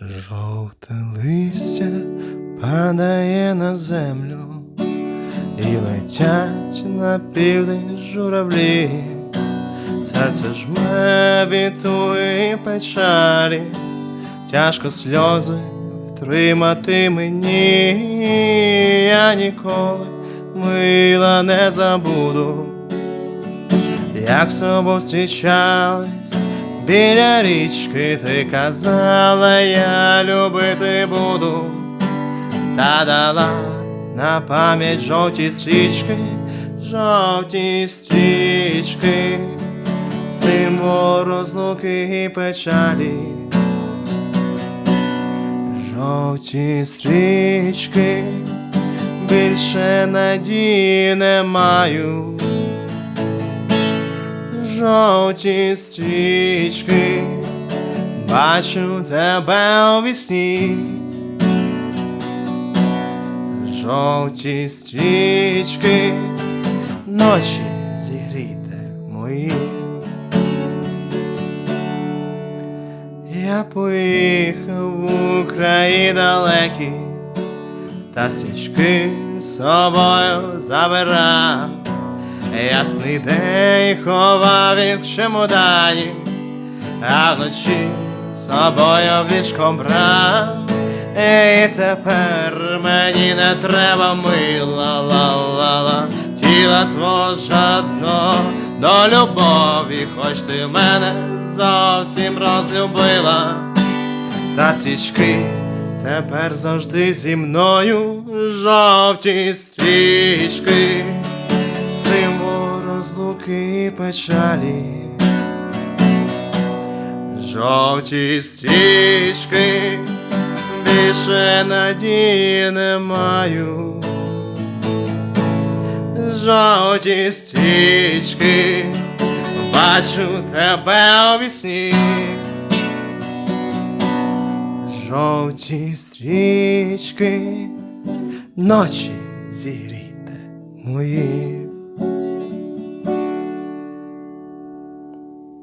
Жовте листя падає на землю, і летять на південь журавлі, серце жме від туї печалі, тяжко сльози втримати мені, я ніколи мила не забуду, як з собою зустрічались біля річки, ти казала, я любити буду, та дала на пам'ять жовті стрічки, жовті стрічки, символ розлуки і печалі. Жовті стрічки, більше надії не маю. Жовті стрічки, бачу тебе у вісні. Жовті стрічки, ночі зігрійте мої. Я поїхав в краї далекі, та стрічки з собою забирав. Ясний день ховав їх в чемодані, а вночі собою в ліжко брав. І тепер мені не треба мила ла-ла-ла. Тіла твого жадно до любові, хоч ти мене зовсім розлюбила, та свічки тепер завжди зі мною жовті стрічки, печалі. Жовті стрічки, більше надії не маю. Жовті стрічки, бачу тебе у вісні. Жовті стрічки, ночі зігрійте мої.